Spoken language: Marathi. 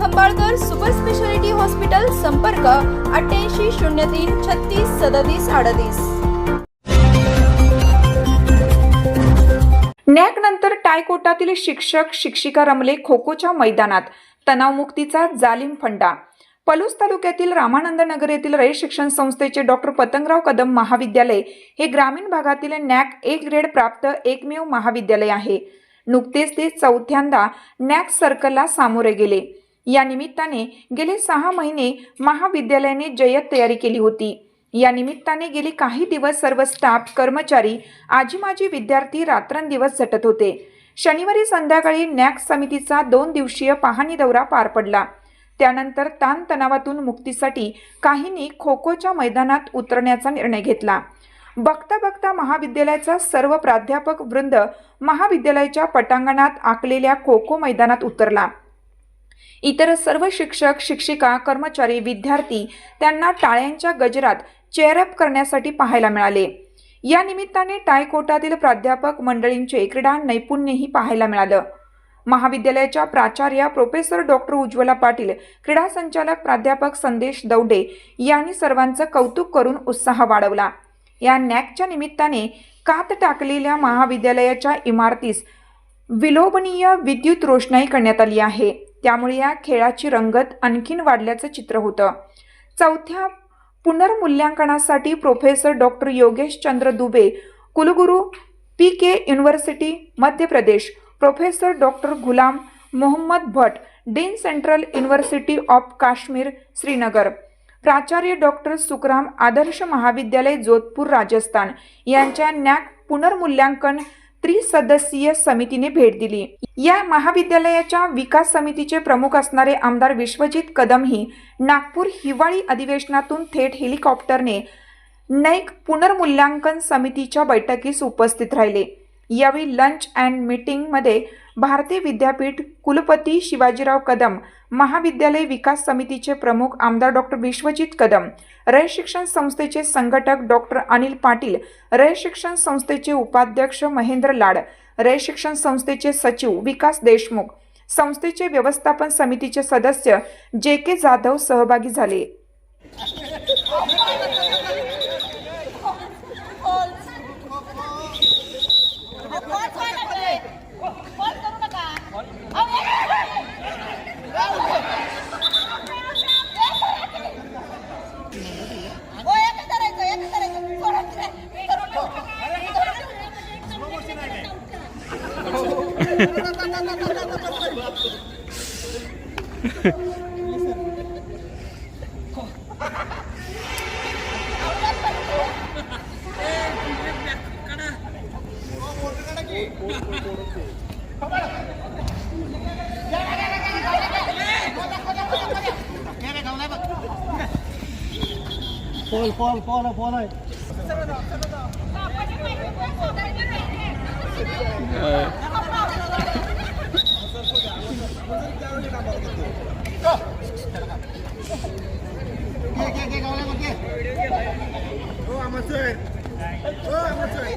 खंबाळकर सुपर स्पेशालिटी हॉस्पिटल संपर्क अठ्ठ्याऐंशी शून्य तीन छत्तीस सदतीस अडतीस. नॅक नंतर टायकोटातील शिक्षक शिक्षिका रमले खोखोच्या मैदानात. तणावमुक्तीचा जालिम फंडा. पलूस तालुक्यातील रामानंद नगर येथील रयत शिक्षण संस्थेचे डॉक्टर पतंगराव कदम महाविद्यालय हे ग्रामीण भागातील नॅक ए ग्रेड प्राप्त एकमेव महाविद्यालय आहे. नुकतेच ते चौथ्यांदा नॅक सर्कलला सामोरे गेले. या निमित्ताने गेले सहा महिने महाविद्यालयाने जय्यत तयारी केली होती. या निमित्ताने गेले काही दिवस सर्व स्टाफ कर्मचारी आजी माजी विद्यार्थी रात्रंदिवस झटत होते. शनिवारी संध्याकाळी नॅक समितीचा दोन दिवसीय पाहणी दौरा पार पडला. त्यानंतर ताणतणावातून मुक्तीसाठी काहींनी खो खोच्या मैदानात उतरण्याचा निर्णय घेतला. बघता बघता महाविद्यालयाचा सर्व प्राध्यापक वृंद महाविद्यालयाच्या पटांगणात आखलेल्या खो खो मैदानात उतरला. इतर सर्व शिक्षक शिक्षिका कर्मचारी विद्यार्थी त्यांना टाळ्यांच्या गजरात चेअरअप करण्यासाठी पाहायला मिळाले. या निमित्ताने टायकोटातील प्राध्यापक मंडळींचे क्रीडा नैपुण्यही पाहायला मिळालं. महाविद्यालयाच्या प्राचार्या प्रोफेसर डॉक्टर उज्ज्वला पाटील क्रीडा संचालक प्राध्यापक संदेश दौडे यांनी सर्वांचं कौतुक करून उत्साह वाढवला. या नॅकच्या निमित्ताने कात टाकलेल्या महाविद्यालयाच्या इमारतीस विलोभनीय विद्युत रोषणाई करण्यात आली आहे. त्यामुळे या खेळाची रंगत आणखीन वाढल्याचं चित्र होतं. चौथ्या पुनर्मूल्यांकनासाठी प्रोफेसर डॉक्टर योगेश चंद्र दुबे कुलगुरू P K university Madhya Pradesh professor doctor Ghulam Mohammad Bhat dean central university of Kashmir Srinagar. प्राचार्य डॉक्टर सुखराम आदर्श महाविद्यालय जोधपूर राजस्थान. यांच्या नॅक पुनर्मूल्यांकन त्रिसदस्यीय समितीने भेट दिली. या महाविद्यालयाच्या विकास समितीचे प्रमुख असणारे आमदार विश्वजित कदमही नागपूर हिवाळी अधिवेशनातून थेट हेलिकॉप्टरने नैक पुनर्मूल्यांकन समितीच्या बैठकीस उपस्थित राहिले. यावेळी लंच अँड मीटिंगमध्ये भारतीय विद्यापीठ कुलपती शिवाजीराव कदम महाविद्यालय विकास समितीचे प्रमुख आमदार डॉक्टर विश्वजित कदम रय शिक्षण संस्थेचे संघटक डॉक्टर अनिल पाटील रय शिक्षण संस्थेचे उपाध्यक्ष महेंद्र लाड रय शिक्षण संस्थेचे सचिव विकास देशमुख संस्थेचे व्यवस्थापन समितीचे सदस्य जे के जाधव सहभागी झाले. పోలు పోలు పోలు పోలు సరే Oh, I'm sorry. Oh, I'm sorry.